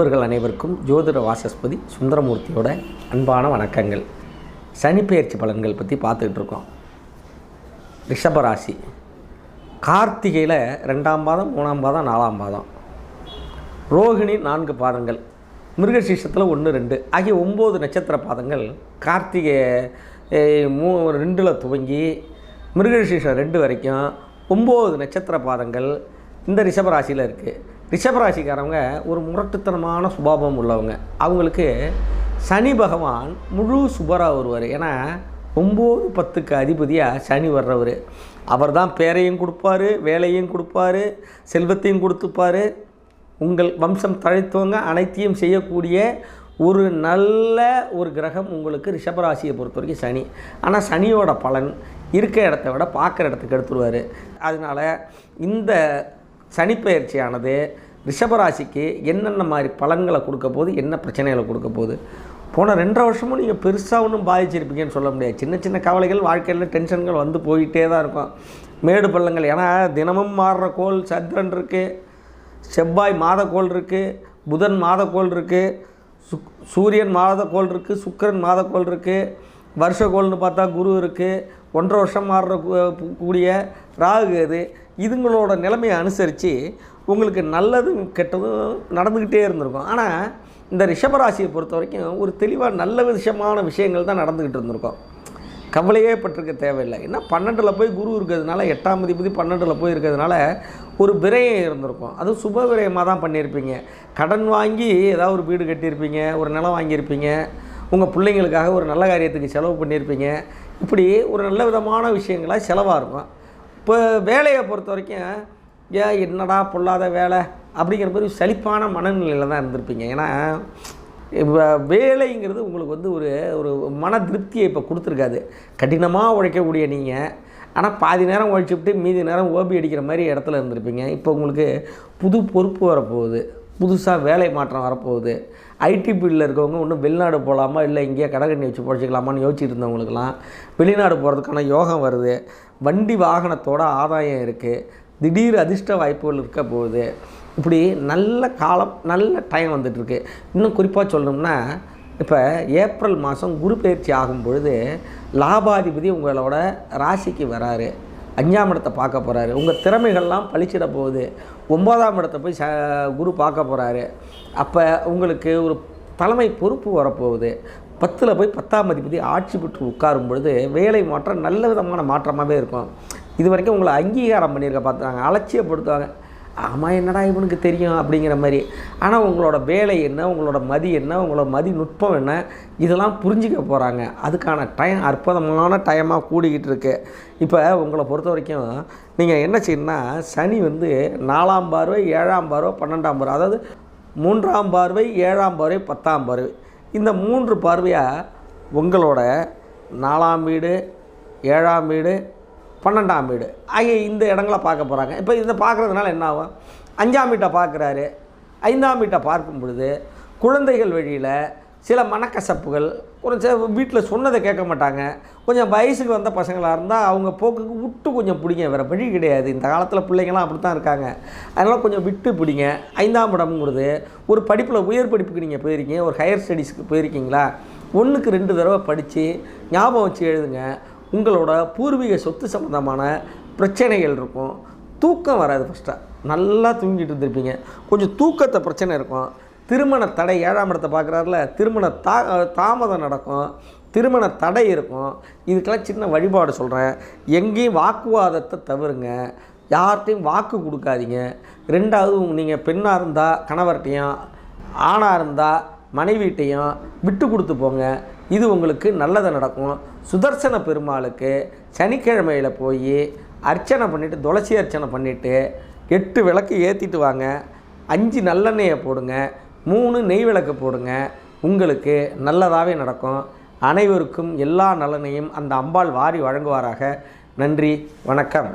நண்பர்கள் அனைவருக்கும் ஜோதிட வாசஸ்பதி சுந்தரமூர்த்தியோட அன்பான வணக்கங்கள். சனிப்பெயர்ச்சி பலன்கள் பற்றி பார்த்துக்கிட்டு இருக்கோம். ரிஷபராசி கார்த்திகையில் ரெண்டாம் பாதம் மூணாம் பாதம் நாலாம் பாதம். ரோகிணி நான்கு பாதங்கள் மிருகசீஷத்தில் ஒன்று ரெண்டு. ஆகிய ஒம்பது நட்சத்திர பாதங்கள் கார்த்திகை மூ ரெண்டில் துவங்கி மிருகசீஷம் ரெண்டு வரைக்கும் ஒம்பது நட்சத்திர பாதங்கள் இந்த ரிஷபராசியில் இருக்குது ரிஷபராசிக்காரவங்க ஒரு முரட்டுத்தனமான சுபாவம் உள்ளவங்க. அவங்களுக்கு சனி பகவான் முழு சுபராக வருவார். ஏன்னா ஒம்பது பத்துக்கு அதிபதியாக சனி வர்றவர். அவர் தான் பேரையும் கொடுப்பாரு வேலையும் கொடுப்பாரு செல்வத்தையும் கொடுத்துப்பாரு. உங்கள் வம்சம் தழைத்தவங்க அனைத்தையும் செய்யக்கூடிய ஒரு நல்ல ஒரு கிரகம் உங்களுக்கு ரிஷபராசியை பொறுத்த வரைக்கும் சனி. ஆனால் சனியோட பலன் இருக்க இடத்த விட பார்க்குற இடத்துக்கு எடுத்துருவார். அதனால் இந்த சனிப்பெயர்ச்சியானது ரிஷபராசிக்கு என்னென்ன மாதிரி பலன்களை கொடுக்க போகுது என்ன பிரச்சனைகளை கொடுக்க போகுது? போன ரெண்டரை வருஷமும் நீங்கள் பெருசாக ஒன்றும் பாதிச்சிருப்பீங்கன்னு சொல்ல முடியாது. சின்ன சின்ன கவலைகள் வாழ்க்கையில் டென்ஷன்கள் வந்து போயிட்டே தான் இருக்கும். மேடு பள்ளங்கள் ஏன்னா தினமும் மாறுற கோள் சந்திரன் இருக்குது செவ்வாய் மாதக்கோள் இருக்குது புதன் மாதக்கோள் இருக்குது சுக் சூரியன் மாதக்கோள் இருக்குது சுக்கிரன் மாதக்கோள் இருக்குது வருஷக்கோள்னு பார்த்தா குரு இருக்குது ஒன்றரை வருஷம் மாறுற கூடிய ராகு அது இதுங்களோட நிலைமையை அனுசரித்து உங்களுக்கு நல்லதும் கெட்டதும் நடந்துக்கிட்டே இருந்திருக்கும். ஆனால் இந்த ரிஷபராசியை பொறுத்த வரைக்கும் ஒரு தெளிவாக நல்ல விஷயமான விஷயங்கள் தான் நடந்துக்கிட்டு இருந்திருக்கும். கவலையே பட்டிருக்க தேவையில்லை. ஏன்னா பன்னெண்டில் போய் குரு இருக்கிறதுனால எட்டாம் அதிபதி பன்னெண்டில் போய் இருக்கிறதுனால ஒரு விரயம் இருந்திருக்கும். அதுவும் சுப விரயமாக தான் பண்ணியிருப்பீங்க. கடன் வாங்கி ஏதாவது ஒரு வீடு கட்டியிருப்பீங்க ஒரு நிலம் வாங்கியிருப்பீங்க உங்கள் பிள்ளைங்களுக்காக ஒரு நல்ல காரியத்துக்கு செலவு பண்ணியிருப்பீங்க. இப்படி ஒரு நல்ல விதமான விஷயங்களாக செலவாக இருக்கும். இப்போ வேலையை பொறுத்த வரைக்கும் ஏன் என்னடா பொல்லாத வேலை? அப்படிங்கிற மாதிரி சலிப்பான மனநிலையில் தான் இருந்திருப்பீங்க. ஏன்னா இப்போ வேலைங்கிறது உங்களுக்கு வந்து ஒரு ஒரு மன திருப்தியை இப்போ கொடுத்துருக்காது. கடினமாக உழைக்கக்கூடிய நீங்கள் ஆனால் பாதி நேரம் உழைச்சிவிட்டு மீதி நேரம் ஓபி அடிக்கிற மாதிரி இடத்துல இருந்திருப்பீங்க. இப்போ உங்களுக்கு புது பொறுப்பு வரப்போகுது. புதுசாக வேலை மாற்றம் வரப்போகுது. ஐடி ஃபீல்டில் இருக்கவங்க இன்னும் வெளிநாடு போகலாமா? இல்லை இங்கேயே கடகண்ணி வச்சு பிழைச்சிக்கலாமான்னு யோசிச்சுட்டு இருந்தவங்களுக்கெல்லாம் வெளிநாடு போகிறதுக்கான யோகம் வருது. வண்டி வாகனத்தோட ஆதாயம் இருக்குது திடீர் அதிர்ஷ்ட வாய்ப்புகள் இருக்க போகுது. இப்படி நல்ல காலம் நல்ல டைம் வந்துட்டுருக்கு. இன்னும் குறிப்பாக சொல்லணும்னா இப்போ ஏப்ரல் மாதம் குரு பயிற்சி ஆகும் பொழுது லாபாதிபதி உங்களோட ராசிக்கு வராரு. அஞ்சாம் இடத்தை பார்க்க போகிறாரு உங்கள் திறமைகள்லாம் பளிச்சிட போகுது. ஒன்பதாம் இடத்தை போய் ச குரு பார்க்க போகிறாரு அப்போ உங்களுக்கு ஒரு தலைமை பொறுப்பு வரப்போகுது. பத்தில் போய் பத்தாம் அதிபதி ஆட்சி பெற்று உட்காரும் பொழுது வேலை மாற்றம் நல்ல விதமான மாற்றமாகவே இருக்கும். இது வரைக்கும் உங்களை அங்கீகாரம் பண்ணியிருக்க பார்த்துறாங்க அலட்சியப்படுத்துவாங்க. ஆமாம் என்னடா இவனுக்கு தெரியும் அப்படிங்கிற மாதிரி. ஆனால் உங்களோட வேலை என்ன? உங்களோட மதி என்ன? உங்களோட மதி நுட்பம் என்ன? இதெல்லாம் புரிஞ்சிக்க போகிறாங்க அதுக்கான டைம் அற்புதமான டைமாக கூடிக்கிட்டு இருக்கு. இப்போ உங்களை பொறுத்த வரைக்கும் நீங்கள் என்ன செய்யணும்னா சனி வந்து நாலாம் பார்வை ஏழாம் பார்வை பன்னெண்டாம் பார்வை அதாவது மூன்றாம் பார்வை ஏழாம் பார்வை பத்தாம் பார்வை. இந்த மூன்று பார்வையாக உங்களோட நாலாம் வீடு ஏழாம் வீடு பன்னெண்டாம் வீடு. ஆகிய இந்த இடங்களை பார்க்க போகிறாங்க இப்போ இதை பார்க்குறதுனால என்ன ஆகும்? அஞ்சாம் வீட்டை பார்க்குறாரு. ஐந்தாம் வீட்டை பார்க்கும் பொழுது குழந்தைகள் வழியில் சில மனக்கசப்புகள் கொஞ்சம் வீட்டில் சொன்னதை கேட்க மாட்டாங்க. கொஞ்சம் வயசுக்கு வந்த பசங்களாக இருந்தால் அவங்க போக்குக்கு விட்டு கொஞ்சம் பிடிங்க. வேறு வழி கிடையாது. இந்த காலத்தில் பிள்ளைங்களாம் அப்படி தான் இருக்காங்க. அதனால் கொஞ்சம் விட்டு பிடிங்க. ஐந்தாம் இடம்ங்கிறது ஒரு படிப்பில் உயர் படிப்புக்கு நீங்கள் போயிருக்கீங்க. ஒரு ஹையர் ஸ்டடீஸுக்கு போயிருக்கீங்களா? ஒன்றுக்கு ரெண்டு தடவை படித்து ஞாபகம் வச்சு எழுதுங்க. உங்களோட பூர்வீக சொத்து சம்மந்தமான பிரச்சனைகள் இருக்கும். தூக்கம் வராது ஃபஸ்ட்டாக நல்லா தூங்கிட்டு இருந்திருப்பீங்க. கொஞ்சம் தூக்கத்தை பிரச்சனை இருக்கும். திருமண தடை ஏழாம் இடத்தை பார்க்குறாருல திருமண தா தாமதம் நடக்கும். திருமண தடை இருக்கும். இதுக்கெல்லாம் சின்ன வழிபாடு சொல்கிறேன் எங்கேயும் வாக்குவாதத்தை தவிருங்க யார்கிட்டையும் வாக்கு கொடுக்காதீங்க. ரெண்டாவது நீங்கள் பெண்ணாக இருந்தால் கணவர்கிட்டையும் ஆணாக இருந்தால் மனைவிட்டையும் விட்டு கொடுத்து போங்க. இது உங்களுக்கு நல்லதை நடக்கும். சுதர்சன பெருமாளுக்கு சனிக்கிழமையில் போய் அர்ச்சனை பண்ணிவிட்டு துளசி அர்ச்சனை பண்ணிவிட்டு எட்டு விளக்கு ஏற்றிட்டு வாங்க. அஞ்சு நல்லெண்ணெயை போடுங்க. மூணு நெய் விளக்கு போடுங்க. உங்களுக்கு நல்லதாகவே நடக்கும். அனைவருக்கும் எல்லா நலனையும் அந்த அம்பாள் வாரி வழங்குவாராக. நன்றி வணக்கம்.